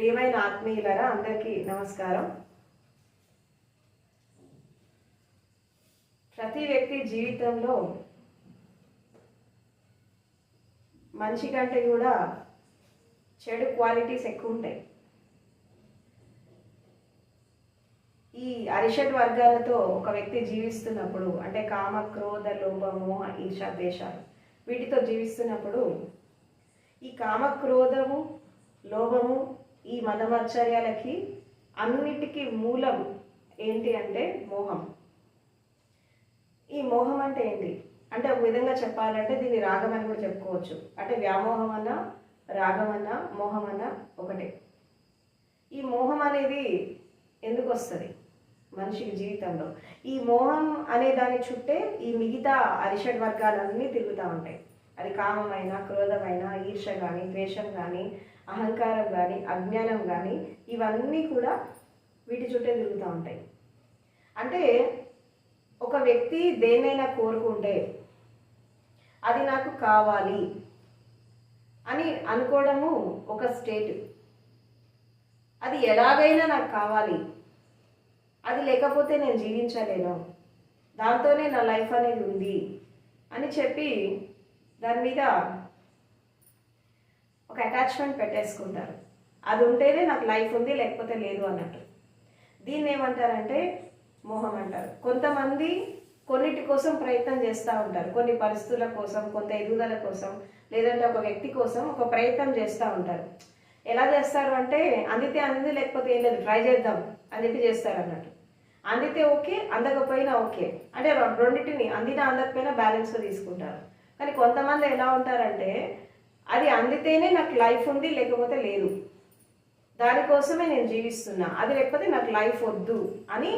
ప్రియమైన ఆత్మీయులరా అందరికీ నమస్కారం. ప్రతి వ్యక్తి జీవితంలో మంచి కంటే కూడా చెడు క్వాలిటీస్ ఎక్కువ ఉంటాయి. ఈ అరిషడ్ వర్గాలతో ఒక వ్యక్తి జీవిస్తున్నప్పుడు అంటే కామ క్రోధ లోభము ఈర్ష ద్వేషాలు వీటితో జీవిస్తున్నప్పుడు ఈ కామ క్రోధము లోభము ఈ మదమచ్చర్యాలకి అన్నిటికీ మూలం ఏంటి అంటే మోహం. ఈ మోహం అంటే ఏంటి? అంటే ఒక విధంగా చెప్పాలంటే దీన్ని రాగం అని కూడా చెప్పుకోవచ్చు. అంటే వ్యామోహం అన్న రాగం అన్న మోహం అన్న ఒకటే. ఈ మోహం అనేది ఎందుకు వస్తుంది? మనిషికి జీవితంలో. ఈ మోహం అనే దాని చుట్టే ఈ మిగతా అరిషడ్ వర్గాలన్నీ తిరుగుతూ ఉంటాయి. అది కామమైన క్రోధమైన ఈర్ష కానీ ద్వేషం కానీ అహంకారం కానీ అజ్ఞానం కానీ ఇవన్నీ కూడా వీటి చుట్టే తిరుగుతూ ఉంటాయి. అంటే ఒక వ్యక్తి దేన్నైనా కోరుకుంటే అది నాకు కావాలి అని అనుకోవడము ఒక స్టేట్. అది ఎలాగైనా నాకు కావాలి. అది లేకపోతే నేను జీవించలేను. దాంతోనే నా లైఫ్ అనేది ఉంది అని చెప్పి దాని మీద ఒక అటాచ్మెంట్ పెట్టేసుకుంటారు. అది ఉంటేనే నాకు లైఫ్ ఉంది లేకపోతే లేదు అన్నట్టు. దీన్ని ఏమంటారంటే మోహం అంటారు. కొంతమంది కొన్నిటి కోసం ప్రయత్నం చేస్తూ ఉంటారు. కొన్ని పరిస్థితుల కోసం కొంత ఎదుగుదల కోసం లేదంటే ఒక వ్యక్తి కోసం ఒక ప్రయత్నం చేస్తూ ఉంటారు. ఎలా చేస్తారు అంటే అందితే అందింది లేకపోతే ఏం లేదు ట్రై చేద్దాం అని చెప్పి చేస్తారు అన్నట్టు. అందితే ఓకే అందకపోయినా ఓకే. అంటే రెండింటిని అందినా అందకపోయినా బ్యాలెన్స్గా తీసుకుంటారు. కానీ కొంతమంది ఎలా ఉంటారంటే అది అందితేనే నాకు లైఫ్ ఉంది లేకపోతే లేదు. దానికోసమే నేను జీవిస్తున్నా అది లేకపోతే నాకు లైఫ్ వద్దు అని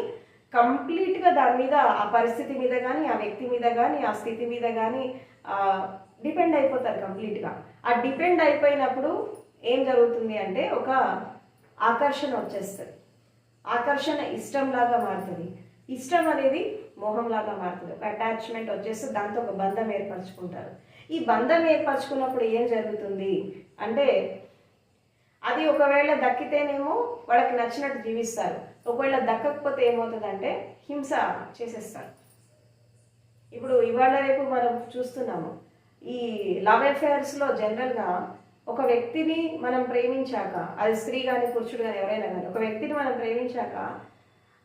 కంప్లీట్గా దాని మీద ఆ పరిస్థితి మీద కానీ ఆ వ్యక్తి మీద కానీ ఆ స్థితి మీద కానీ డిపెండ్ అయిపోతారు కంప్లీట్గా. ఆ డిపెండ్ అయిపోయినప్పుడు ఏం జరుగుతుంది అంటే ఒక ఆకర్షణ వచ్చేస్తుంది. ఆకర్షణ ఇష్టంలాగా మారుతుంది. ఇష్టం అనేది మోహంలాగా మారుతుంది. ఒక అటాచ్మెంట్ వచ్చేసి దాంతో ఒక బంధం ఏర్పరచుకుంటారు. ఈ బంధం ఏర్పరచుకున్నప్పుడు ఏం జరుగుతుంది అంటే అది ఒకవేళ దక్కితేనేమో వాళ్ళకి నచ్చినట్టు జీవిస్తారు. ఒకవేళ దక్కకపోతే ఏమవుతుందంటే హింస చేసేస్తారు. ఇప్పుడు ఇవాళ రేపు మనం చూస్తున్నాము ఈ లవ్ అఫేర్స్లో జనరల్గా ఒక వ్యక్తిని మనం ప్రేమించాక అది స్త్రీ కానీ పురుషుడు కానీ ఎవరైనా కానీ ఒక వ్యక్తిని మనం ప్రేమించాక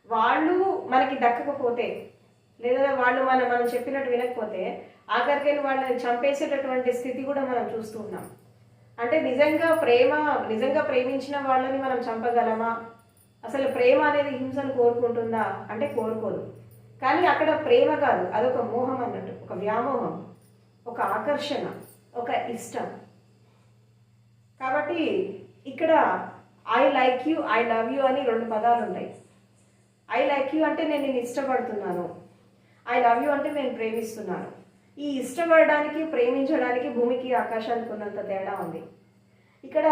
వాళ్ళు మనకి దక్కకపోతే లేదా వాళ్ళు మనం మనం చెప్పినట్టు వినకపోతే ఆఖరికి వాళ్ళని చంపేసేటటువంటి స్థితి కూడా మనం చూస్తూ ఉన్నాం. అంటే నిజంగా ప్రేమ నిజంగా ప్రేమించిన వాళ్ళని మనం చంపగలమా? అసలు ప్రేమ అనేది హింసను కోరుకుంటుందా? అంటే కోరుకోదు. కానీ అక్కడ ప్రేమ కాదు. అదొక మోహం అన్నట్టు ఒక వ్యామోహం ఒక ఆకర్షణ ఒక ఇష్టం. కాబట్టి ఇక్కడ I like you I love you అని రెండు పదాలు ఉంటాయి ఐ లైక్ యూ అంటే నేను నేను ఇష్టపడుతున్నాను. ఐ లవ్ యూ అంటే నేను ప్రేమిస్తున్నాను. ఈ ఇష్టపడడానికి ప్రేమించడానికి భూమికి ఆకాశానికి ఉన్నంత తేడా ఉంది. ఇక్కడ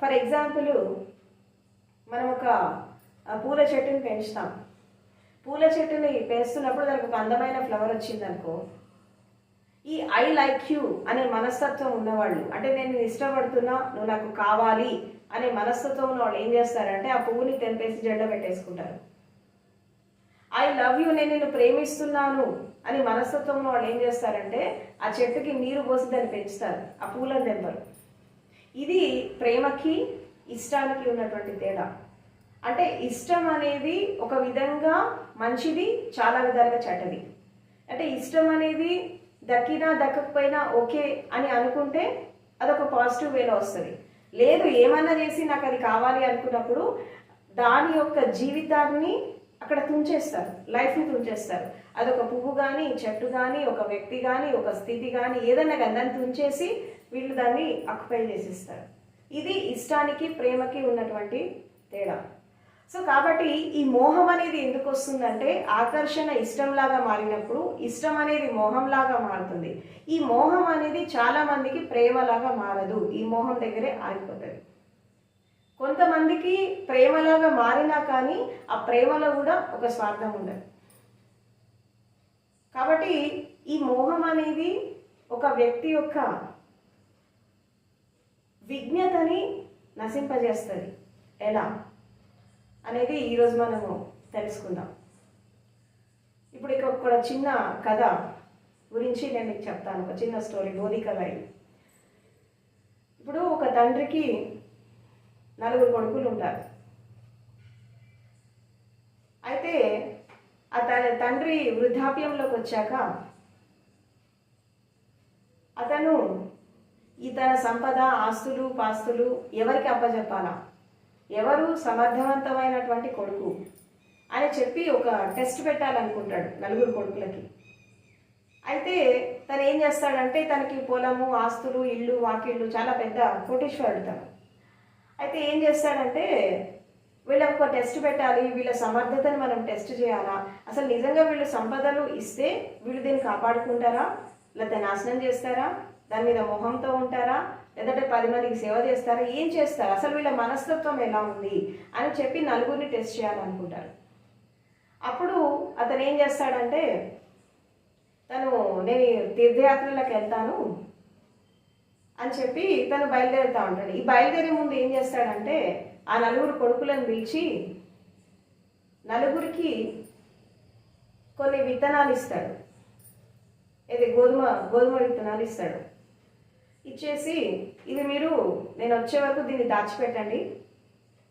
ఫర్ ఎగ్జాంపుల్ మనం ఒక పూల చెట్టుని పెంచుతాం. పూల చెట్టుని పెంచుతున్నప్పుడు దానికి ఒక అందమైన ఫ్లవర్ వచ్చిందనుకో ఈ ఐ లైక్ యూ అనే మనస్తత్వం ఉన్నవాళ్ళు అంటే నేను ఇష్టపడుతున్నా నువ్వు నాకు కావాలి అనే మనస్తత్వం ఉన్న వాళ్ళు ఏం చేస్తారంటే ఆ పువ్వుని తెంపేసి జెండ పెట్టేసుకుంటారు. ఐ లవ్ యూ నేను నిన్ను ప్రేమిస్తున్నాను అని మనస్తత్వంలో వాళ్ళు ఏం చేస్తారంటే ఆ చెట్టుకి నీరు పోసి దాన్ని పెంచుతారు ఆ పూలను తెంపరు ఇది ప్రేమకి ఇష్టానికి ఉన్నటువంటి తేడా. అంటే ఇష్టం అనేది ఒక విధంగా మంచిది చాలా విధాలుగా చెడ్డది. అంటే ఇష్టం అనేది దక్కినా దక్కకపోయినా ఓకే అని అనుకుంటే అదొక పాజిటివ్ వేలో వస్తుంది. లేదు ఏమన్నా చేసి నాకు అది కావాలి అనుకున్నప్పుడు దాని యొక్క జీవితాన్ని అక్కడ తుంచేస్తారు లైఫ్ని తుంచేస్తారు. అదొక పువ్వు కానీ చెట్టు కానీ ఒక వ్యక్తి కానీ ఒక స్థితి కానీ ఏదైనా కానీ దాన్ని తుంచేసి వీళ్ళు దాన్ని అక్యుపై చేసిస్తారు. ఇది ఇష్టానికి ప్రేమకి ఉన్నటువంటి తేడా. సో కాబట్టి ఈ మోహం అనేది ఎందుకు వస్తుందంటే ఆకర్షణ ఇష్టంలాగా మారినప్పుడు ఇష్టం అనేది మోహంలాగా మారుతుంది. ఈ మోహం అనేది చాలా మందికి ప్రేమలాగా మారదు. ఈ మోహం దగ్గరే ఆగిపోతుంది. కొంతమందికి ప్రేమలాగా మారినా కానీ ఆ ప్రేమలో కూడా ఒక స్వార్థం ఉండదు. కాబట్టి ఈ మోహం అనేది ఒక వ్యక్తి యొక్క విజ్ఞతని నశింపజేస్తుంది. ఎలా? అనేది ఈరోజు మనము తెలుసుకుందాం. ఇప్పుడు ఇక ఒక చిన్న కథ గురించి నేను మీకు చెప్తాను. ఒక చిన్న స్టోరీ బోధి కథ ఇప్పుడు ఒక తండ్రికి నలుగురు కొడుకులు ఉంటారు అయితే ఆ తండ్రి వృద్ధాప్యంలోకి వచ్చాక అతను ఈ తన సంపద ఆస్తులు పాస్తులు ఎవరికి అప్పచెప్పాలా ఎవరు సమర్థవంతమైనటువంటి కొడుకు అని చెప్పి ఒక టెస్ట్ పెట్టాలనుకుంటాడు నలుగురు కొడుకులకి. అయితే తను ఏం చేస్తాడంటే తనకి పొలము ఆస్తులు ఇల్లు వాకిళ్ళు చాలా పెద్ద కోటీశ్వరుడు తను. అయితే ఏం చేస్తాడంటే వీళ్ళకి ఒక టెస్ట్ పెట్టాలి వీళ్ళ సమర్థతను మనం టెస్ట్ చేయాలా? అసలు నిజంగా వీళ్ళు సంపదలు ఇస్తే వీళ్ళు దీన్ని కాపాడుకుంటారా? లేదా నాశనం చేస్తారా? దాని మీద మొహంతో ఉంటారా? లేదంటే పది మందికి సేవ చేస్తారా? ఏం చేస్తారు? అసలు వీళ్ళ మనస్తత్వం ఎలా ఉంది? అని చెప్పి నలుగురిని టెస్ట్ చేయాలనుకుంటారు. అప్పుడు అతను ఏం చేస్తాడంటే తను నేను తీర్థయాత్రలకు వెళ్తాను. అని చెప్పి తను బయలుదేరుతా ఉంటాడు. ఈ బయలుదేరే ముందు ఏం చేస్తాడంటే ఆ నలుగురు కొడుకులను పిలిచి నలుగురికి కొన్ని విత్తనాలు ఇస్తాడు. ఇది గోధుమ గోధుమ విత్తనాలు ఇస్తాడు. ఇచ్చేసి ఇది మీరు నేను వచ్చే వరకు దీన్ని దాచిపెట్టండి.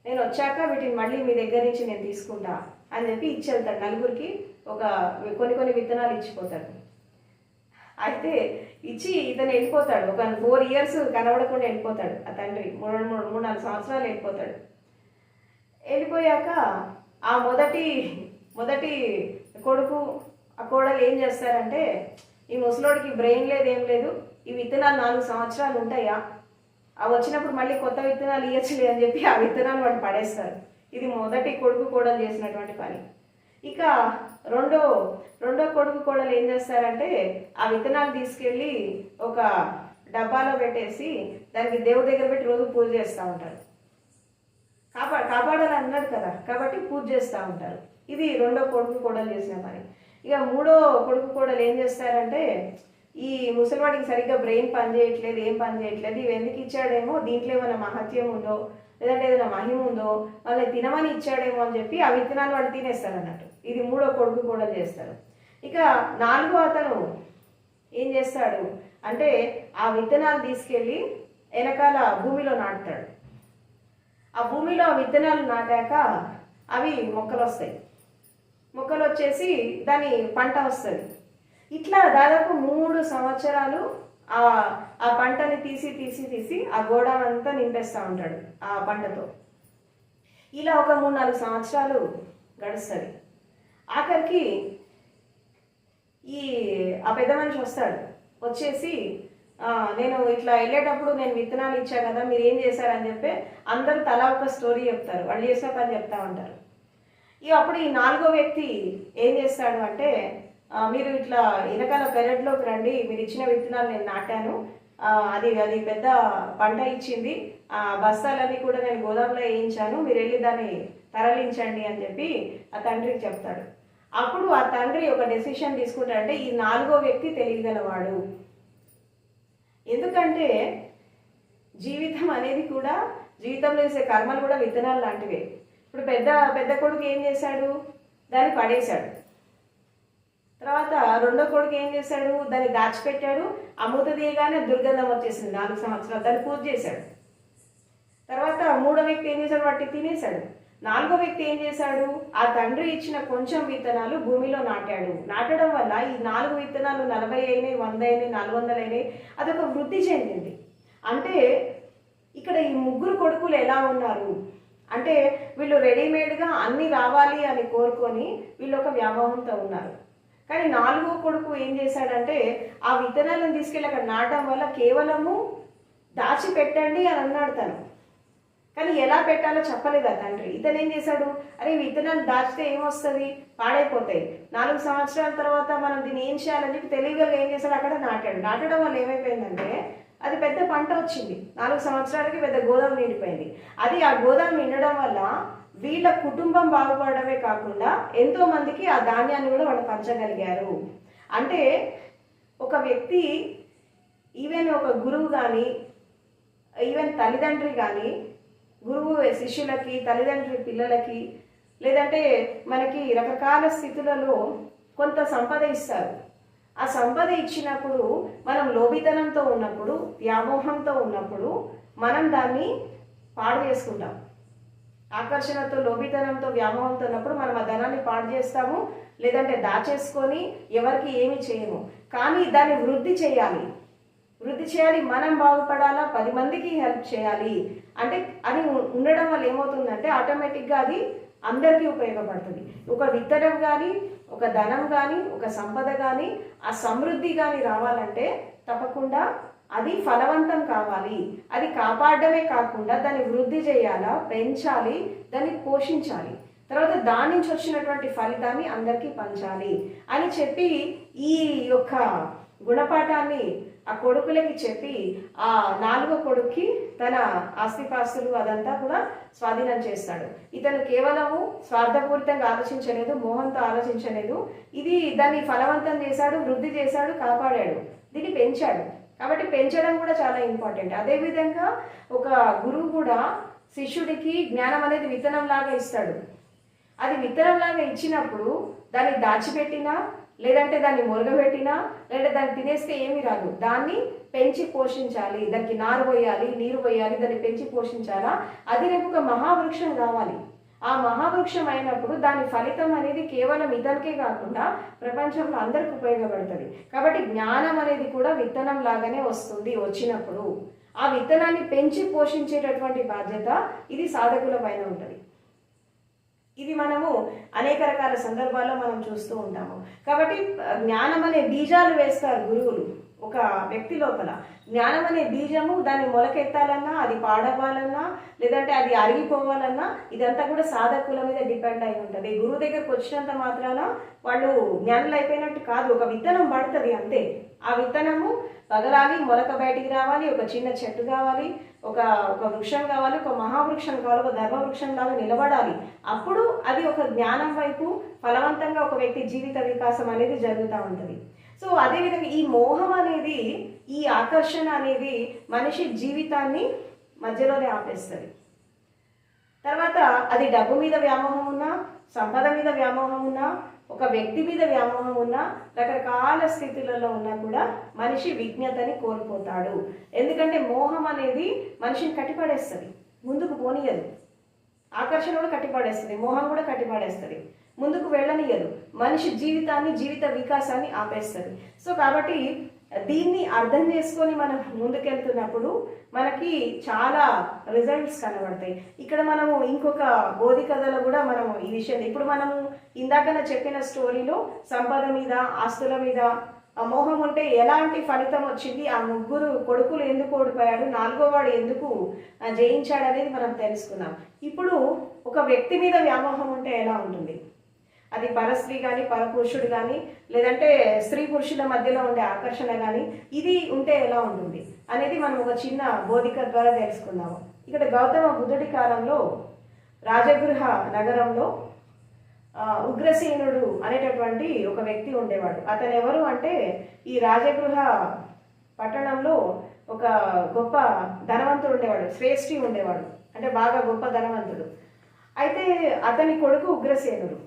నేను వచ్చాక వీటిని మళ్ళీ మీ దగ్గర నుంచి నేను తీసుకుంటా అని చెప్పి ఇచ్చేళ్తాడు నలుగురికి. ఒక కొన్ని కొన్ని విత్తనాలు ఇచ్చిపోతాడు. అయితే ఇచ్చి ఇతను వెళ్ళిపోతాడు. ఒక ఫోర్ ఇయర్స్ కనబడకుండా వెళ్ళిపోతాడు. ఆ తండ్రి మూడు మూడు మూడు నాలుగు సంవత్సరాలు వెళ్ళిపోతాడు. వెళ్ళిపోయాక ఆ మొదటి మొదటి కొడుకు ఆ కోడలు ఏం చేస్తారంటే ఈ ముసలోడికి బ్రెయిన్ లేదు ఏం లేదు ఈ విత్తనాలు నాలుగు సంవత్సరాలు ఉంటాయా? అవి వచ్చినప్పుడు మళ్ళీ కొత్త విత్తనాలు ఇవ్వచ్చులే అని చెప్పి ఆ విత్తనాలు వాడు పడేస్తారు. ఇది మొదటి కొడుకు కోడలు చేసినటువంటి పని. ఇక రెండో రెండో కొడుకు కోడలు ఏం చేస్తారంటే ఆ విత్తనాలు తీసుకెళ్ళి ఒక డబ్బాలో పెట్టేసి దానికి దేవుడి దగ్గర పెట్టి రోజు పూజ చేస్తూ ఉంటారు. కాపా కాపాడాలి అన్నాడు కదా కాబట్టి పూజ చేస్తూ ఉంటారు. ఇది రెండో కొడుకు కోడలు చేసిన పని. ఇక మూడో కొడుకు కోడలు ఏం చేస్తారంటే ఈ ముసలివాడికి సరిగ్గా బ్రెయిన్ పని చేయట్లేదు ఏం పని చేయట్లేదు ఇవి ఎందుకు ఇచ్చాడేమో దీంట్లో ఏమైనా మహత్యం ఉందో లేదంటే ఏదైనా మహిమ ఉందో వాళ్ళని తినమని ఇచ్చాడేమో అని చెప్పి ఆ విత్తనాలు వాడు తినేస్తారు అన్నట్టు. ఇది మూడో కొడుకు కూడా చేస్తారు. ఇక నాలుగో అతను ఏం చేస్తాడు అంటే ఆ విత్తనాలు తీసుకెళ్ళి వెనకాల భూమిలో నాటుతాడు. ఆ భూమిలో ఆ విత్తనాలు నాటాక అవి మొక్కలు వస్తాయి. మొక్కలు వచ్చేసి దాని పంట వస్తుంది. ఇట్లా దాదాపు మూడు సంవత్సరాలు ఆ ఆ పంటని తీసి తీసి తీసి ఆ గోడౌన్ అంతా నింపేస్తూ ఉంటాడు ఆ పంటతో. ఇలా ఒక మూడు నాలుగు సంవత్సరాలు గడుస్తుంది. ఆఖరికి ఈ ఆ పెద్ద మనిషి వస్తాడు. వచ్చేసి నేను ఇట్లా వెళ్ళేటప్పుడు నేను విత్తనాలు ఇచ్చా కదా మీరు ఏం చేశారని చెప్పి అందరూ తలా ఒక స్టోరీ చెప్తారు. వాళ్ళు చేసిన పని చెప్తా ఉంటారు. ఇక అప్పుడు ఈ నాలుగో వ్యక్తి ఏం చేస్తాడు అంటే మీరు ఇట్లా వెనకాల పెరట్లోకి రండి మీరు ఇచ్చిన విత్తనాలు నేను నాటాను. అది అది పెద్ద పంట ఇచ్చింది. ఆ బస్తాలన్నీ కూడా నేను గోదాంలో వేయించాను. మీరు వెళ్ళి దాన్ని తరలించండి అని చెప్పి ఆ తండ్రికి చెప్తాడు. అప్పుడు ఆ తండ్రి ఒక డెసిషన్ తీసుకుంటాడంటే ఈ నాలుగో వ్యక్తి తెలియగలవాడు. ఎందుకంటే జీవితం అనేది కూడా జీవితంలో చేసే కర్మలు కూడా విత్తనాలు లాంటివే. ఇప్పుడు పెద్ద పెద్ద కొడుకు ఏం చేశాడు? దాన్ని పడేశాడు. తర్వాత రెండో కొడుకు ఏం చేశాడు? దాన్ని దాచిపెట్టాడు. అమృత తీయగానే దుర్గంధం వచ్చేసింది నాలుగు సంవత్సరాలు. దాన్ని పూజ చేశాడు. తర్వాత మూడో వ్యక్తి ఏం చేశాడు? వాటిని తినేశాడు. నాలుగో వ్యక్తి ఏం చేశాడు? ఆ తండ్రి ఇచ్చిన కొంచెం విత్తనాలు భూమిలో నాటాడు. నాటడం వల్ల ఈ నాలుగు విత్తనాలు నలభై అయినాయి వంద అయినాయి నాలుగు వందలు అయినాయి. అదొక వృద్ధి చెందింది. అంటే ఇక్కడ ఈ ముగ్గురు కొడుకులు ఎలా ఉన్నారు? అంటే వీళ్ళు రెడీమేడ్గా అన్ని రావాలి అని కోరుకొని వీళ్ళు ఒక వ్యామోహంతో ఉన్నారు. కానీ నాలుగో కొడుకు ఏం చేశాడంటే ఆ విత్తనాలను తీసుకెళ్ళి అక్కడ నాటడం వల్ల కేవలము దాచి పెట్టండి అని అన్నాడు తను. కానీ ఎలా పెట్టాలో చెప్పలేదు ఆ తండ్రి. ఇతను ఏం చేశాడు? అరే విత్తనాలు దాచితే ఏమొస్తుంది? పాడైపోతాయి. నాలుగు సంవత్సరాల తర్వాత మనం దీన్ని ఏం చేయాలని చెప్పి తెలివిగా ఏం చేశాడు? అక్కడ నాటాడు. నాటడం వల్ల ఏమైపోయిందంటే అది పెద్ద పంట వచ్చింది. నాలుగు సంవత్సరాలకి పెద్ద గోదాం నిండిపోయింది. అది ఆ గోదాం నిండడం వల్ల వీళ్ళ కుటుంబం బాగుపడమే కాకుండా ఎంతో మందికి ఆ ధాన్యాన్ని కూడా వాళ్ళు పంచగలిగారు. అంటే ఒక వ్యక్తి ఈవెన్ ఒక గురువు కానీ ఈవెన్ తల్లిదండ్రి కానీ గురువు శిష్యులకి తల్లిదండ్రి పిల్లలకి లేదంటే మనకి రకరకాల స్థితులలో కొంత సంపద ఇస్తారు. ఆ సంపద ఇచ్చినప్పుడు మనం లోభితనంతో ఉన్నప్పుడు వ్యామోహంతో ఉన్నప్పుడు మనం దాన్ని పాడు చేసుకుంటాం. ఆకర్షణతో లోభితనంతో వ్యామోహంతో ఉన్నప్పుడు మనం ఆ ధనాన్ని పాడు చేస్తాము లేదంటే దాచేసుకొని ఎవరికి ఏమి చేయము. కానీ దాన్ని వృద్ధి చేయాలి. వృద్ధి చేయాలి మనం బాగుపడాలా పది మందికి హెల్ప్ చేయాలి. అంటే అది ఉండడం వల్ల ఏమవుతుందంటే ఆటోమేటిక్గా అది అందరికీ ఉపయోగపడుతుంది. ఒక విత్తనం కానీ ఒక ధనం కానీ ఒక సంపద కానీ ఆ సమృద్ధి కానీ రావాలంటే తప్పకుండా అది ఫలవంతం కావాలి. అది కాపాడడమే కాకుండా దాన్ని వృద్ధి చేయాలా పెంచాలి దాన్ని పోషించాలి. తర్వాత దాని నుంచి వచ్చినటువంటి ఫలితాన్ని అందరికీ పంచాలి అని చెప్పి ఈ యొక్క గుణపాఠాన్ని ఆ కొడుకులకి చెప్పి ఆ నాలుగో కొడుక్కి తన ఆస్తిపాస్తులు అదంతా కూడా స్వాధీనం చేస్తాడు. ఇతను కేవలము స్వార్థపూరితంగా ఆలోచించలేదు మోహంతో ఆలోచించలేదు. ఇది దాన్ని ఫలవంతం చేశాడు వృద్ధి చేశాడు కాపాడాడు. దీన్ని పెంచాడు. కాబట్టి పెంచడం కూడా చాలా ఇంపార్టెంట్. అదేవిధంగా ఒక గురువు కూడా శిష్యుడికి జ్ఞానం అనేది విత్తనం లాగా ఇస్తాడు. అది విత్తనంలాగా ఇచ్చినప్పుడు దాన్ని దాచిపెట్టినా లేదంటే దాన్ని మురగబెట్టినా లేదా దాన్ని తినేస్తే ఏమీ రాదు. దాన్ని పెంచి పోషించాలి. దానికి నారు పోయాలి నీరు పోయాలి దాన్ని పెంచి పోషించాలా? అది రేపు ఒక మహావృక్షం కావాలి. ఆ మహావృక్షం అయినప్పుడు దాని ఫలితం అనేది కేవలం ఇతనికే కాకుండా ప్రపంచంలో అందరికి ఉపయోగపడుతుంది. కాబట్టి జ్ఞానం అనేది కూడా విత్తనం లాగానే వస్తుంది వచ్చినప్పుడు. ఆ విత్తనాన్ని పెంచి పోషించేటటువంటి బాధ్యత ఇది సాధకుల పైన ఉంటుంది. ఇది మనము అనేక రకాల సందర్భాల్లో మనం చూస్తూ ఉంటాము. కాబట్టి జ్ఞానం అనే బీజాలు వేస్తారు గురువులు. ఒక వ్యక్తి లోపల. జ్ఞానం అనే బీజము దాన్ని మొలకెత్తాలన్నా అది పాడవ్వాలన్నా లేదంటే అది అరిగిపోవాలన్నా ఇదంతా కూడా సాధకుల మీద డిపెండ్ అయి ఉంటుంది. గురువు దగ్గరకు వచ్చినంత మాత్రాన వాళ్ళు జ్ఞానులు అయిపోయినట్టు కాదు. ఒక విత్తనం పడుతుంది అంతే. ఆ విత్తనము పగలాలి మొలక బయటికి రావాలి ఒక చిన్న చెట్టు కావాలి ఒక ఒక వృక్షం కావాలి ఒక మహావృక్షం కావాలి ఒక ధర్మవృక్షం లాగా నిలబడాలి. అప్పుడు అది ఒక జ్ఞానం వైపు ఫలవంతంగా ఒక వ్యక్తి జీవిత వికాసం అనేది జరుగుతూ ఉంటుంది. సో అదేవిధంగా ఈ మోహం అనేది ఈ ఆకర్షణ అనేది మనిషి జీవితాన్ని మధ్యలోనే ఆపేస్తుంది. తర్వాత అది డబ్బు మీద వ్యామోహం ఉన్నా సంపద మీద వ్యామోహం ఉన్నా ఒక వ్యక్తి మీద వ్యామోహం ఉన్నా రకరకాల స్థితులలో ఉన్నా కూడా మనిషి విజ్ఞతని కోల్పోతాడు. ఎందుకంటే మోహం అనేది మనిషిని కట్టిపడేస్తుంది. ముందుకు పోనీయదు. ఆకర్షణ కూడా కట్టిపడేస్తుంది. మోహం కూడా కట్టిపడేస్తుంది. ముందుకు వెళ్ళనియదు మనిషి జీవితాన్ని జీవిత వికాసాన్ని ఆపేస్తుంది. సో కాబట్టి దీన్ని అర్థం చేసుకొని మనం ముందుకెళ్తున్నప్పుడు మనకి చాలా రిజల్ట్స్ కనబడతాయి. ఇక్కడ మనము ఇంకొక బోధి కథలో కూడా మనము ఈ విషయం ఇప్పుడు మనము ఇందాకన చెప్పిన స్టోరీలో సంపద మీద ఆస్తుల మీద మోహం ఉంటే ఎలాంటి ఫలితం వచ్చింది ఆ ముగ్గురు కొడుకులు ఎందుకు ఓడిపోయాడు నాలుగో వాడు ఎందుకు జయించాడు అనేది మనం తెలుసుకున్నాం ఇప్పుడు ఒక వ్యక్తి మీద వ్యామోహం ఉంటే ఎలా ఉంటుంది? అది పరస్త్రీ కానీ పరపురుషుడు కానీ లేదంటే స్త్రీ పురుషుల మధ్యలో ఉండే ఆకర్షణ కానీ ఇది ఉంటే ఎలా ఉంటుంది అనేది మనం ఒక చిన్న బోధిక ద్వారా తెలుసుకుందాము. ఇక్కడ గౌతమ బుద్ధుడి కాలంలో రాజగృహ నగరంలో ఉగ్రసేనుడు అనేటటువంటి ఒక వ్యక్తి ఉండేవాడు. అతను ఎవరు అంటే ఈ రాజగృహ పట్టణంలో ఒక గొప్ప ధనవంతుడు ఉండేవాడు శ్రేష్ఠి ఉండేవాడు. అంటే బాగా గొప్ప ధనవంతుడు. అయితే అతని కొడుకు ఉగ్రసేనుడు.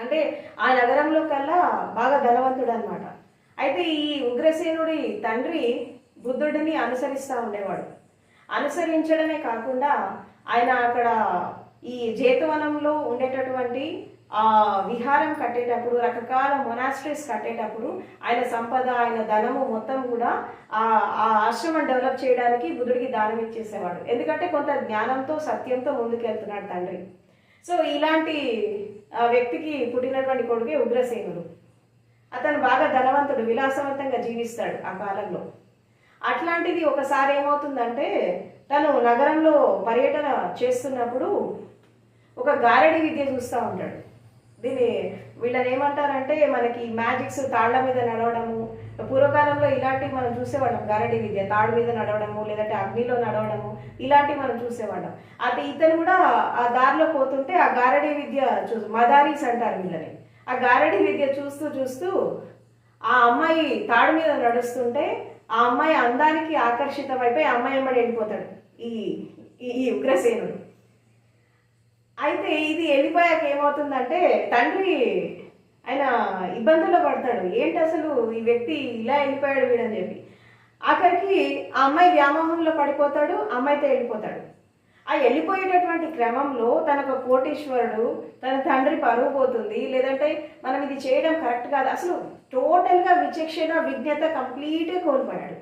అంటే ఆ నగరంలో కల్లా బాగా ధనవంతుడు అనమాట అయితే ఈ ఉగ్రసేనుడి తండ్రి బుద్ధుడిని అనుసరిస్తూ ఉండేవాడు. అనుసరించడమే కాకుండా ఆయన అక్కడ ఈ జేతవనంలో ఉండేటటువంటి ఆ విహారం కట్టేటప్పుడు రకరకాల మొనాస్ట్రీస్ కట్టేటప్పుడు ఆయన సంపద ఆయన ధనము మొత్తం కూడా ఆ ఆ ఆశ్రమం డెవలప్ చేయడానికి బుద్ధుడికి దానం ఇచ్చేసేవాడు. ఎందుకంటే కొంత జ్ఞానంతో సత్యంతో ముందుకెళ్తున్నాడు తండ్రి. సో ఇలాంటి ఆ, వ్యక్తికి పుట్టినటువంటి కొడుకే ఉగ్రసేనుడు. అతను బాగా ధనవంతుడు విలాసవంతంగా జీవిస్తాడు ఆ కాలంలో. అట్లాంటిది ఒకసారి ఏమవుతుందంటే తను నగరంలో పర్యటన చేస్తున్నప్పుడు ఒక గారడి విద్య చూస్తూ ఉంటాడు. దీన్ని వీళ్ళని ఏమంటారంటే మనకి మ్యాజిక్స్ తాళ్ళ మీద నడవడము పూర్వకాలంలో ఇలాంటివి మనం చూసేవాళ్ళం. గారడి విద్య తాడు మీద నడవడము లేదంటే అగ్నిలో నడవడము ఇలాంటివి మనం చూసేవాళ్ళం. అయితే ఇతను కూడా ఆ దారిలో పోతుంటే ఆ గారడి విద్య చూ మదారీస్ అంటారు వీళ్ళని. ఆ గారడి విద్య చూస్తూ చూస్తూ ఆ అమ్మాయి తాడు మీద నడుస్తుంటే ఆ అమ్మాయి అందానికి ఆకర్షితమైపోయి అమ్మాయి అమ్మడి వెళ్ళిపోతాడు ఈ ఈ ఈ ఉగ్రసేనుడు. అయితే ఇది వెళ్ళిపోయాక ఏమవుతుందంటే తండ్రి ఆయన ఇబ్బందుల్లో పడతాడు. ఏంటి అసలు ఈ వ్యక్తి ఇలా వెళ్ళిపోయాడు వీడని చెప్పి. ఆఖరికి ఆ అమ్మాయి వ్యామోహంలో పడిపోతాడు అమ్మాయితో వెళ్ళిపోతాడు. ఆ వెళ్ళిపోయేటటువంటి క్రమంలో తనకు కోటీశ్వరుడు తన తండ్రి పరువు పోతుంది. లేదంటే మనం ఇది చేయడం కరెక్ట్ కాదు. అసలు టోటల్గా విచక్షణ విజ్ఞత కంప్లీట్గా కోల్పోయాడు.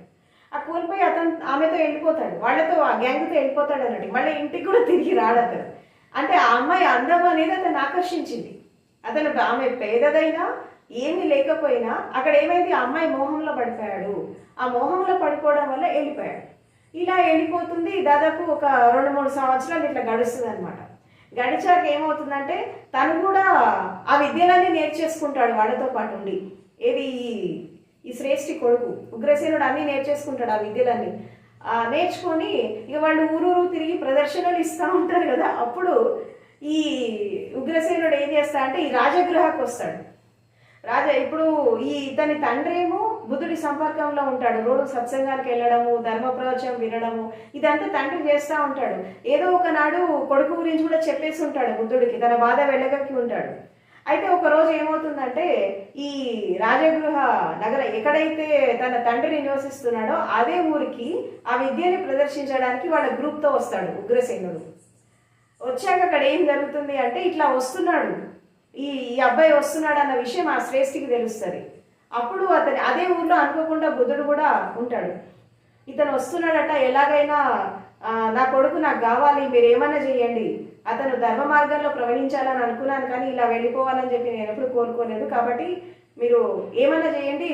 ఆ కోల్పోయి అతను ఆమెతో వెళ్ళిపోతాడు. వాళ్ళతో ఆ గ్యాంగ్తో వెళ్ళిపోతాడు అన్నట్టు. మళ్ళీ ఇంటికి కూడా తిరిగి రాడు అతను అంటే ఆ అమ్మాయి అందం అనేది అతను ఆకర్షించింది. అతను ఆమె పేదదైనా ఏమీ లేకపోయినా అక్కడ ఏమైంది? ఆ అమ్మాయి మోహంలో పడిపోయాడు. ఆ మోహంలో పడిపోవడం వల్ల వెళ్ళిపోయాడు. ఇలా వెళ్ళిపోతుంది. దాదాపు ఒక రెండు మూడు సంవత్సరాలు ఇట్లా గడుస్తుంది అనమాట గడిచాక ఏమవుతుందంటే తను కూడా ఆ విద్యలన్నీ నేర్చేసుకుంటాడు వాళ్ళతో పాటు ఉండి. ఏది ఈ- ఈ శ్రేష్ఠి కొడుకు ఉగ్రసేనుడు అన్నీ నేర్చేసుకుంటాడు ఆ విద్యలన్నీ. నేర్చుకొని ఇక వాళ్ళు ఊరూరు తిరిగి ప్రదర్శనలు ఇస్తూ ఉంటారు కదా. అప్పుడు ఈ ఉగ్రసేనుడు ఏం చేస్తా అంటే ఈ రాజగృహకు వస్తాడు. రాజా ఇప్పుడు ఈ ఇతని తండ్రి ఏమో బుద్ధుడి సంపర్కంలో ఉంటాడు. రోజు సత్సంగానికి వెళ్ళడము ధర్మ ప్రవచనం వినడము ఇదంతా తండ్రి చేస్తూ ఉంటాడు. ఏదో ఒకనాడు కొడుకు గురించి కూడా చెప్పేసి ఉంటాడు బుద్ధుడికి తన బాధ వెళ్ళగక్కి ఉంటాడు. అయితే ఒక రోజు ఏమవుతుందంటే ఈ రాజగృహ నగర ఎక్కడైతే తన తండ్రి నివసిస్తున్నాడో అదే ఊరికి ఆ విద్యని ప్రదర్శించడానికి వాళ్ళ గ్రూప్తో వస్తాడు ఉగ్రసేనుడు. వచ్చాక అక్కడ ఏం జరుగుతుంది అంటే ఇట్లా వస్తున్నాడు. ఈ ఈ అబ్బాయి వస్తున్నాడు అన్న విషయం ఆ శ్రేష్ఠికి తెలుస్తుంది. అప్పుడు అతని అదే ఊర్లో అనుకోకుండా బుధుడు కూడా ఉంటాడు. ఇతను వస్తున్నాడట ఎలాగైనా నా కొడుకు నాకు కావాలి మీరు ఏమైనా చేయండి అతను ధర్మ మార్గంలో ప్రవహించాలని అనుకున్నాను కానీ ఇలా వెళ్ళిపోవాలని చెప్పి నేను ఎప్పుడు కోరుకోలేదు. కాబట్టి మీరు ఏమైనా చేయండి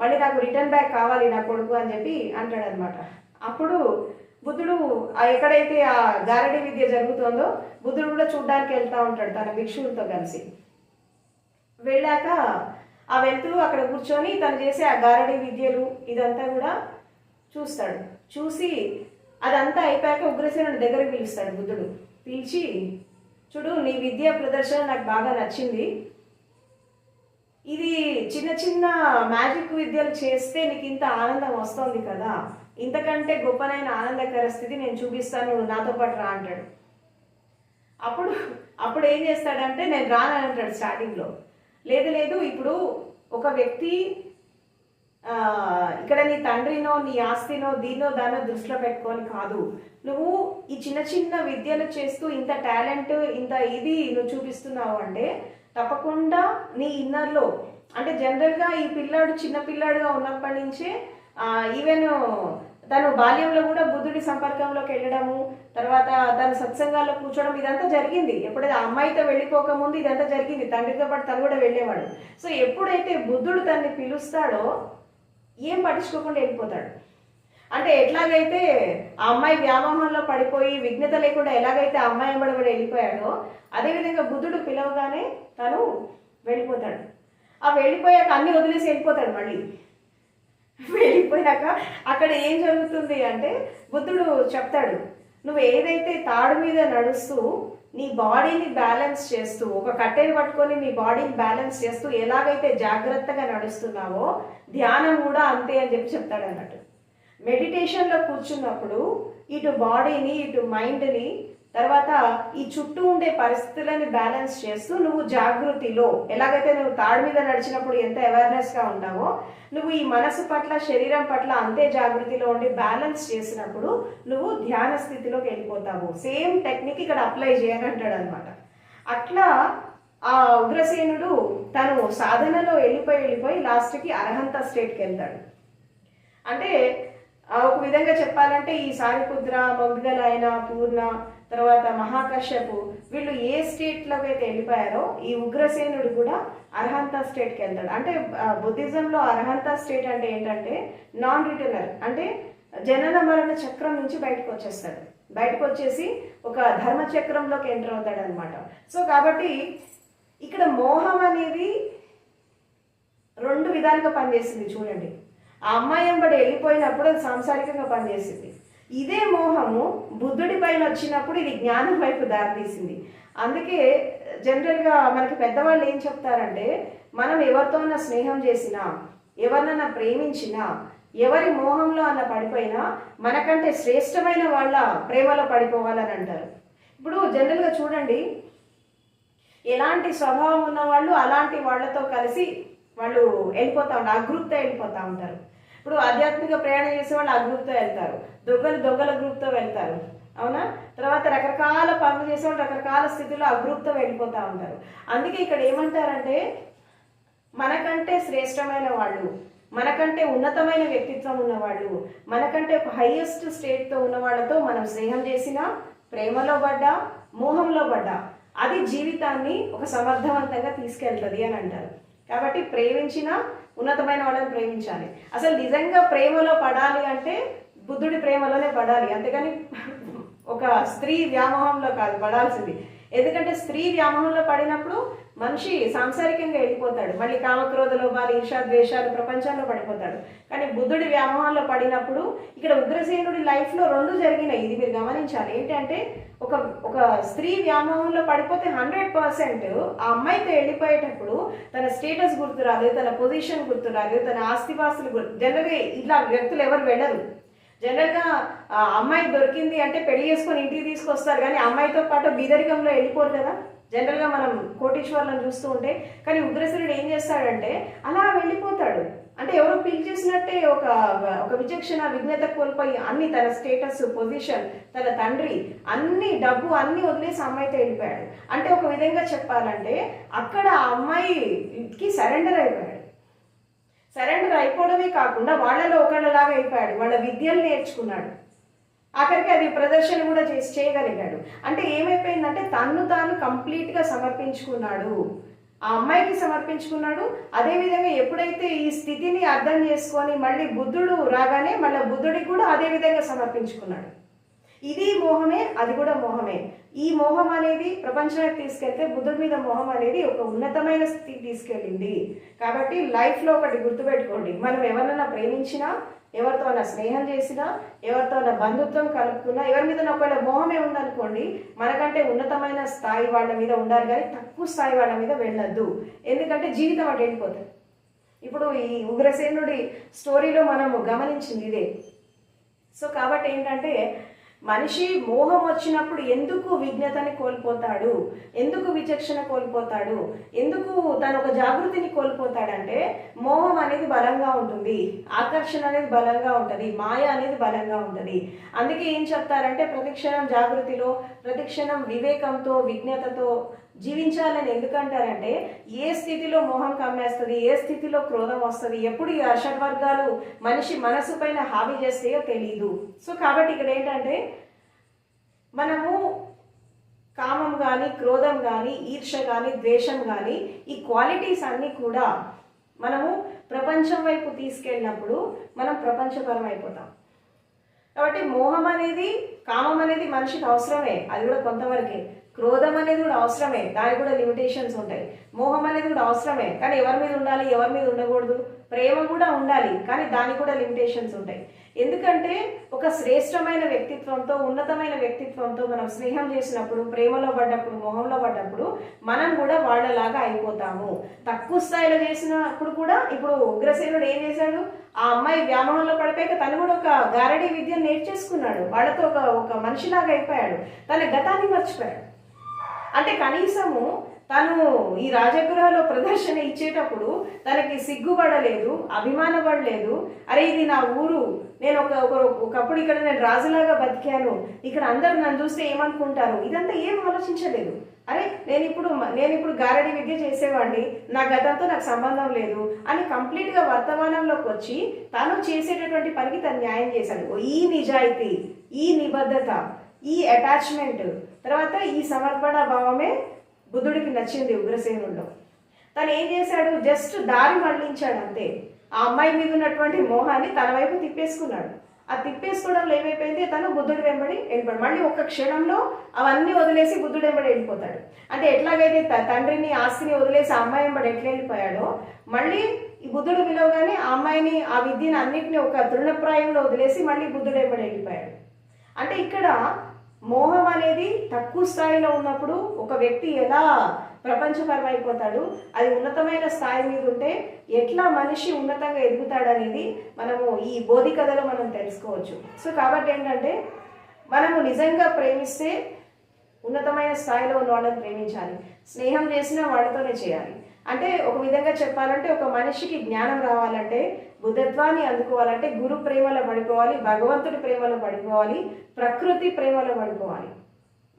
మళ్ళీ నాకు రిటర్న్ బ్యాక్ కావాలి నా కొడుకు అని చెప్పి అంటాడనమాట అప్పుడు బుద్ధుడు ఎక్కడైతే ఆ గారడి విద్య జరుగుతుందో బుద్ధుడు కూడా చూడ్డానికి వెళ్తూ ఉంటాడు తన భిక్షువులతో కలిసి. వెళ్ళాక ఆ వెళ్తూ అక్కడ కూర్చొని తను చేసే ఆ గారడి విద్యలు ఇదంతా కూడా చూస్తాడు. చూసి అదంతా అయిపోయాక ఉగ్రసేనుడి దగ్గరికి పిలుస్తాడు బుద్ధుడు. పిలిచి చూడు నీ విద్య ప్రదర్శన నాకు బాగా నచ్చింది. ఇది చిన్న చిన్న మ్యాజిక్ విద్యలు చేస్తే నీకు ఇంత ఆనందం వస్తుంది కదా. ఇంతకంటే గొప్పనైన ఆనందకర స్థితి నేను చూపిస్తాను నువ్వు నాతో పాటు రా అంటాడు. అప్పుడు అప్పుడు ఏం చేస్తాడంటే నేను రానని అంటాడు స్టార్టింగ్లో లేదు లేదు ఇప్పుడు ఒక వ్యక్తి ఇక్కడ నీ తండ్రినో నీ ఆస్తినో దీనో దానో దృష్టిలో పెట్టుకొని కాదు. నువ్వు ఈ చిన్న చిన్న విద్యలు చేస్తూ ఇంత టాలెంట్ ఇంత ఇది నువ్వు చూపిస్తున్నావు అంటే తప్పకుండా నీ ఇన్నర్లో అంటే జనరల్గా ఈ పిల్లాడు చిన్న పిల్లాడుగా ఉన్నప్పటి నుంచే ఈవెన్ తను బాల్యంలో కూడా బుద్ధుడి సంపర్కంలోకి వెళ్ళడము తర్వాత తను సత్సంగాల్లో కూర్చోవడం ఇదంతా జరిగింది. ఎప్పుడైతే ఆ అమ్మాయితో వెళ్ళిపోకముందు ఇదంతా జరిగింది. తండ్రితో పాటు తను కూడా వెళ్ళేవాడు. సో ఎప్పుడైతే బుద్ధుడు తన్ని పిలుస్తాడో ఏం పట్టించుకోకుండా వెళ్ళిపోతాడు. అంటే ఎట్లాగైతే ఆ అమ్మాయి వ్యామోహంలో పడిపోయి విఘ్నత లేకుండా ఎలాగైతే ఆ అమ్మాయి వెంబడి వెళ్ళిపోయాడో అదేవిధంగా బుద్ధుడు పిలవగానే తను వెళ్ళిపోతాడు. ఆ వెళ్ళిపోయాక అన్ని వదిలేసి వెళ్ళిపోతాడు మళ్ళీ. వెళ్ళిపోయాక అక్కడ ఏం జరుగుతుంది అంటే బుద్ధుడు చెప్తాడు నువ్వు ఏదైతే తాడు మీద నడుస్తూ నీ బాడీని బ్యాలెన్స్ చేస్తూ ఒక కట్టెని పట్టుకొని నీ బాడీని బ్యాలెన్స్ చేస్తూ ఎలాగైతే జాగ్రత్తగా నడుస్తున్నావో ధ్యానం కూడా అంతే అని చెప్పి చెప్తాడు అన్నట్టు. మెడిటేషన్లో కూర్చున్నప్పుడు ఇటు బాడీని ఇటు మైండ్ని తర్వాత ఈ చుట్టూ ఉండే పరిస్థితులని బ్యాలెన్స్ చేస్తూ నువ్వు జాగృతిలో ఎలాగైతే నువ్వు తాడు మీద నడిచినప్పుడు ఎంత అవేర్నెస్గా ఉంటావో నువ్వు ఈ మనసు పట్ల శరీరం పట్ల అంతే జాగృతిలో ఉండి బ్యాలెన్స్ చేసినప్పుడు నువ్వు ధ్యాన స్థితిలోకి వెళ్ళిపోతావు. సేమ్ టెక్నిక్ ఇక్కడ అప్లై చేయని అనమాట అట్లా ఆ ఉగ్రసేనుడు తను సాధనలో వెళ్ళిపోయి వెళ్ళిపోయి లాస్ట్కి అర్హంత స్టేట్కి వెళ్తాడు. అంటే ఒక విధంగా చెప్పాలంటే ఈ సారిపుద్ర మొగ్దల అయిన పూర్ణ తర్వాత మహాకశ్యపు వీళ్ళు ఏ స్టేట్లోకి అయితే వెళ్ళిపోయారో ఈ ఉగ్రసేనుడు కూడా అర్హంత స్టేట్కి వెళ్తాడు. అంటే బుద్ధిజంలో అర్హంత స్టేట్ అంటే ఏంటంటే నాన్ రిటర్నర్ అంటే జనన మరణ చక్రం నుంచి బయటకు వచ్చేస్తాడు. బయటకు వచ్చేసి ఒక ధర్మ చక్రంలోకి ఎంటర్ అవుతాడు అనమాట సో కాబట్టి ఇక్కడ మోహం అనేది రెండు విధాలుగా పనిచేసింది చూడండి. ఆ అమ్మాయి వెంబడి వెళ్ళిపోయినప్పుడు అది సాంసారికంగా పనిచేసింది ఇదే మోహము బుద్ధుడి పైన వచ్చినప్పుడు ఇది జ్ఞానం వైపు దారితీసింది. అందుకే జనరల్గా మనకి పెద్దవాళ్ళు ఏం చెప్తారంటే మనం ఎవరితోనైనా స్నేహం చేసినా ఎవరినైనా ప్రేమించినా ఎవరి మోహంలో అన్న పడిపోయినా మనకంటే శ్రేష్టమైన వాళ్ళ ప్రేమలో పడిపోవాలని అంటారు. ఇప్పుడు జనరల్గా చూడండి ఎలాంటి స్వభావం ఉన్న వాళ్ళు అలాంటి వాళ్ళతో కలిసి వాళ్ళు వెళ్ళిపోతా ఉంటారు అగ్రూప్తో వెళ్ళిపోతూ ఉంటారు. ఇప్పుడు ఆధ్యాత్మిక ప్రయాణం చేసే వాళ్ళు ఆ గ్రూప్తో వెళ్తారు. దొంగలు దొంగల గ్రూప్తో వెళ్తారు. అవునా? తర్వాత రకరకాల పనులు చేసే వాళ్ళు రకరకాల స్థితిలో ఆ గ్రూప్తో వెళ్ళిపోతూ ఉంటారు. అందుకే ఇక్కడ ఏమంటారంటే మనకంటే శ్రేష్టమైన వాళ్ళు మనకంటే ఉన్నతమైన వ్యక్తిత్వం ఉన్నవాళ్ళు మనకంటే ఒక హైయెస్ట్ స్టేట్తో ఉన్న వాళ్ళతో మనం స్నేహం చేసినా ప్రేమలో పడ్డా మోహంలో పడ్డా అది జీవితాన్ని ఒక సమర్థవంతంగా తీసుకెళ్తుంది అని అంటారు. కాబట్టి ప్రేమించిన ఉన్నతమైన వాళ్ళని ప్రేమించాలి. అసలు నిజంగా ప్రేమలో పడాలి అంటే బుద్ధుడి ప్రేమలోనే పడాలి. అంతేగాని ఒక స్త్రీ వ్యామోహంలో కాదు పడాల్సింది. ఎందుకంటే స్త్రీ వ్యామోహంలో పడినప్పుడు మనిషి సాంసారికంగా వెళ్ళిపోతాడు. మళ్ళీ కామక్రోధ లోపాలు ఈర్షా ద్వేషాలు ప్రపంచంలో పడిపోతాడు. కానీ బుద్ధుడి వ్యామోహంలో పడినప్పుడు ఇక్కడ ఉగ్రసేనుడి లైఫ్లో రెండు జరిగినాయి. ఇది మీరు గమనించాలి. ఏంటంటే ఒక ఒక స్త్రీ వ్యామోహంలో పడిపోతే హండ్రెడ్ పర్సెంట్ ఆ అమ్మాయితో వెళ్ళిపోయేటప్పుడు తన స్టేటస్ గుర్తు రాలేదు తన పొజిషన్ గుర్తు రాలేదు తన ఆస్తిపాస్తులు గుర్తు జనరల్గా ఇలా వ్యక్తులు ఎవరు వెళ్ళరు. జనరల్గా ఆ అమ్మాయి దొరికింది అంటే పెళ్ళి చేసుకొని ఇంటికి తీసుకొస్తారు. కానీ అమ్మాయితో పాటు బీదరికంలో వెళ్ళిపోరు కదా. జనరల్గా మనం కోటీశ్వర్లను చూస్తూ ఉంటే కానీ ఉగ్రసేనుడు ఏం చేస్తాడంటే అలా వెళ్ళిపోతాడు. అంటే ఎవరో పిలిచేసినట్టే ఒక ఒక విచక్షణ విజ్ఞత కోల్పోయి అన్ని తన స్టేటస్ పొజిషన్ తన తండ్రి అన్ని డబ్బు అన్ని వదిలేసి అమ్మాయితో వెళ్ళిపోయాడు. అంటే ఒక విధంగా చెప్పాలంటే అక్కడ ఆ అమ్మాయికి సరెండర్ అయిపోయాడు. సరెండర్ అయిపోవడమే కాకుండా వాళ్ళలో ఒకళ్ళలాగా అయిపోయాడు. వాళ్ళ విద్యలు నేర్చుకున్నాడు. ఆఖరికి అది ప్రదర్శన కూడా చేసి చేయగలిగాడు. అంటే ఏమైపోయిందంటే తన్ను తాను కంప్లీట్గా సమర్పించుకున్నాడు. ఆ అమ్మాయికి సమర్పించుకున్నాడు. అదేవిధంగా ఎప్పుడైతే ఈ స్థితిని అర్థం చేసుకొని మళ్ళీ బుద్ధుడు రాగానే మళ్ళీ బుద్ధుడికి కూడా అదే విధంగా సమర్పించుకున్నాడు. ఇది మోహమే అది కూడా మోహమే. ఈ మోహం అనేది ప్రపంచానికి తీసుకెళ్తే బుద్ధుడి మీద మోహం అనేది ఒక ఉన్నతమైన స్థితికి తీసుకెళ్ళింది. కాబట్టి లైఫ్లో ఒకటి గుర్తుపెట్టుకోండి. మనం ఎవరినైనా ప్రేమించినా ఎవరితోనైనా స్నేహం చేసినా ఎవరితోనైనా బంధుత్వం కలుపుకున్నా ఎవరి మీద ఒకవేళ మోహమే ఉందనుకోండి మనకంటే ఉన్నతమైన స్థాయి వాళ్ళ మీద ఉండాలి కానీ తక్కువ స్థాయి వాళ్ళ మీద వెళ్ళొద్దు. ఎందుకంటే జీవితం అటు వెళ్ళిపోతుంది ఇప్పుడు ఈ ఉగ్రసేనుడి స్టోరీలో మనము గమనించింది ఇదే. సో కాబట్టి ఏంటంటే మనిషి మోహం వచ్చినప్పుడు ఎందుకు విజ్ఞతని కోల్పోతాడు? ఎందుకు విచక్షణ కోల్పోతాడు? ఎందుకు తను ఒక జాగృతిని కోల్పోతాడంటే మోహం అనేది బలంగా ఉంటుంది ఆకర్షణ అనేది బలంగా ఉంటుంది మాయ అనేది బలంగా ఉంటుంది. అందుకే ఏం చెప్తారంటే ప్రతిక్షణం జాగృతిలో ప్రతిక్షణం వివేకంతో విజ్ఞతతో జీవించాలని ఎందుకంటారంటే ఏ స్థితిలో మోహం కమ్మేస్తుంది ఏ స్థితిలో క్రోధం వస్తుంది ఎప్పుడు ఈ అషడ్వర్గాలు మనిషి మనసు పైన హావి చేస్తాయో తెలియదు సో కాబట్టి ఇక్కడ ఏంటంటే మనము కామం కానీ క్రోధం కానీ ఈర్ష కానీ ద్వేషం కానీ ఈ క్వాలిటీస్ అన్నీ కూడా మనము ప్రపంచం వైపు తీసుకెళ్ళినప్పుడు మనం ప్రపంచపరం అయిపోతాం. కాబట్టి మోహం అనేది కామం అనేది మనిషికి అవసరమే. అది కూడా కొంతవరకే. క్రోధం అనేది కూడా అవసరమే. దానికి కూడా లిమిటేషన్స్ ఉంటాయి. మోహం అనేది కూడా అవసరమే. కానీ ఎవరి మీద ఉండాలి ఎవరి మీద ఉండకూడదు? ప్రేమ కూడా ఉండాలి. కానీ దానికి కూడా లిమిటేషన్స్ ఉంటాయి. ఎందుకంటే ఒక శ్రేష్టమైన వ్యక్తిత్వంతో ఉన్నతమైన వ్యక్తిత్వంతో మనం స్నేహం చేసినప్పుడు ప్రేమలో పడ్డప్పుడు మొహంలో పడ్డప్పుడు మనం కూడా వాళ్ళలాగా అయిపోతాము. తక్కువ స్థాయిలో చేసినప్పుడు కూడా ఇప్పుడు ఉగ్రసేనుడు ఏం చేశాడు? ఆ అమ్మాయి వ్యామోహంలో పడిపోయాక తను కూడా ఒక గారడీ విద్యను నేర్చేసుకున్నాడు. వాళ్ళతో ఒక ఒక మనిషిలాగా అయిపోయాడు. తన గతాన్ని మర్చిపోయాడు. అంటే కనీసము తను ఈ రాజగృహలో ప్రదర్శన ఇచ్చేటప్పుడు తనకి సిగ్గుపడలేదు అభిమానపడలేదు. అరే ఇది నా ఊరు. నేను ఒక ఒకప్పుడు ఇక్కడ నేను రాజులాగా బతికాను. ఇక్కడ అందరు నన్ను చూస్తే ఏమనుకుంటారు? ఇదంతా ఏం ఆలోచించలేదు. అరే నేను ఇప్పుడు నేను ఇప్పుడు గారడి విద్య చేసేవాడిని. నా గతంతో నాకు సంబంధం లేదు అని కంప్లీట్గా వర్తమానంలోకి వచ్చి తను చేసేటటువంటి పనికి తను న్యాయం చేశాడు. ఓ ఈ నిజాయితీ ఈ నిబద్ధత ఈ అటాచ్మెంట్ తర్వాత ఈ సమర్పణ భావమే బుద్ధుడికి నచ్చింది ఉగ్రసేనుల్లో. తను ఏం చేశాడు? జస్ట్ దారి మళ్ళించాడు అంతే. ఆ అమ్మాయి మీద ఉన్నటువంటి మోహాన్ని తన వైపు తిప్పేసుకున్నాడు. ఆ తిప్పేసుకోవడంలో ఏమైపోయింది? తను బుద్ధుడు వెంబడి వెళ్ళిపోయాడు. మళ్ళీ ఒక్క క్షణంలో అవన్నీ వదిలేసి బుద్ధుడు వెంబడి వెళ్ళిపోతాడు. అంటే ఎట్లాగైతే తండ్రిని ఆస్తిని వదిలేసి ఆ అమ్మాయి వెంబడి ఎట్లా వెళ్ళిపోయాడో మళ్ళీ ఈ బుద్ధుడు విలువగానే ఆ అమ్మాయిని ఆ విద్యను అన్నింటినీ ఒక తృణప్రాయంలో వదిలేసి మళ్ళీ బుద్ధుడు వెంబడి వెళ్ళిపోయాడు. అంటే ఇక్కడ మోహం అనేది తక్కువ స్థాయిలో ఉన్నప్పుడు ఒక వ్యక్తి ఎలా ప్రపంచపరం అయిపోతాడు అది ఉన్నతమైన స్థాయి మీద ఉంటే ఎట్లా మనిషి ఉన్నతంగా ఎదుగుతాడనేది మనము ఈ బోధి కథలో మనం తెలుసుకోవచ్చు. సో కాబట్టి ఏంటంటే మనము నిజంగా ప్రేమిస్తే ఉన్నతమైన స్థాయిలో ఉన్న వాళ్ళని ప్రేమించాలి. స్నేహం చేసిన వాళ్ళతోనే చేయాలి. అంటే ఒక విధంగా చెప్పాలంటే ఒక మనిషికి జ్ఞానం రావాలంటే బుద్ధత్వాన్ని అందుకోవాలంటే గురు ప్రేమలో పడిపోవాలి భగవంతుడి ప్రేమలో పడిపోవాలి ప్రకృతి ప్రేమలో పడిపోవాలి.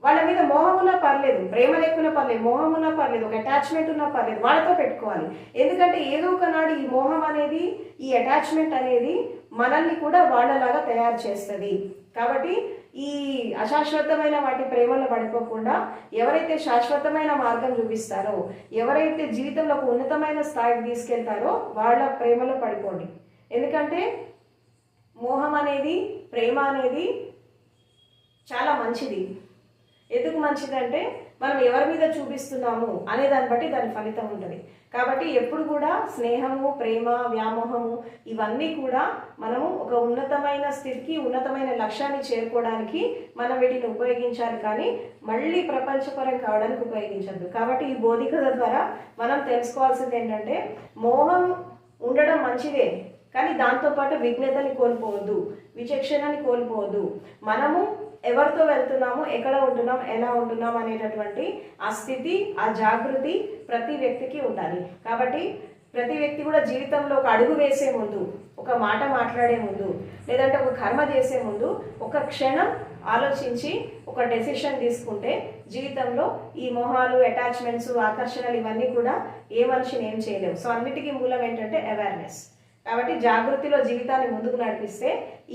వాళ్ళ మీద మోహం ఉన్నా పర్లేదు ప్రేమ లేకున్నా పర్లేదు మోహం ఉన్నా పర్లేదు ఒక అటాచ్మెంట్ ఉన్నా పర్లేదు వాళ్ళతో పెట్టుకోవాలి. ఎందుకంటే ఏదో ఒకనాడు ఈ మోహం అనేది ఈ అటాచ్మెంట్ అనేది మనల్ని కూడా వాళ్ళలాగా తయారు చేస్తుంది. కాబట్టి ఈ అశాశ్వతమైన వాటి ప్రేమలో పడిపోకుండా ఎవరైతే శాశ్వతమైన మార్గం చూపిస్తారో ఎవరైతే జీవితంలో ఒక ఉన్నతమైన స్థాయికి తీసుకెళ్తారో వాళ్ళ ప్రేమలో పడిపోండి. ఎందుకంటే మోహం అనేది ప్రేమ అనేది చాలా మంచిది. ఎందుకు మంచిదంటే మనం ఎవరి మీద చూపిస్తున్నాము అనే దాన్ని బట్టి దాని ఫలితం ఉంటుంది. కాబట్టి ఎప్పుడు కూడా స్నేహము ప్రేమ వ్యామోహము ఇవన్నీ కూడా మనము ఒక ఉన్నతమైన స్థితికి ఉన్నతమైన లక్ష్యాన్ని చేరుకోవడానికి మనం వీటిని ఉపయోగించాలి. కానీ మళ్ళీ ప్రపంచపరం కావడానికి ఉపయోగించద్దు. కాబట్టి ఈ బోధికథ ద్వారా మనం తెలుసుకోవాల్సింది ఏంటంటే మోహం ఉండడం మంచిదే కానీ దాంతోపాటు విఘ్నతని కోల్పోవద్దు విచక్షణని కోల్పోవద్దు. మనము ఎవరితో వెళ్తున్నాము ఎక్కడ ఉంటున్నాం ఎలా ఉంటున్నాం అనేటటువంటి ఆ స్థితి ఆ జాగృతి ప్రతి వ్యక్తికి ఉండాలి. కాబట్టి ప్రతి వ్యక్తి కూడా జీవితంలో ఒక అడుగు వేసే ముందు ఒక మాట మాట్లాడే ముందు లేదంటే ఒక కర్మ చేసే ముందు ఒక క్షణం ఆలోచించి ఒక డెసిషన్ తీసుకుంటే జీవితంలో ఈ మోహాలు అటాచ్మెంట్స్ ఆకర్షణలు ఇవన్నీ కూడా ఏ మనిషిని ఏం చేయలేవు. సో అన్నిటికీ మూలం ఏంటంటే అవేర్నెస్ కాబట్టి జాగృతిలో జీవితాన్ని ముందుకు నడిపిస్తే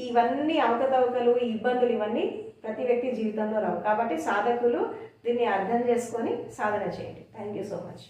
ఇవన్నీ అవకతవకలు ఈ ఇబ్బందులు ఇవన్నీ ప్రతి వ్యక్తి జీవితంలో రావు. కాబట్టి సాధకులు దీన్ని అర్థం చేసుకొని సాధన చేయండి. Thank you so much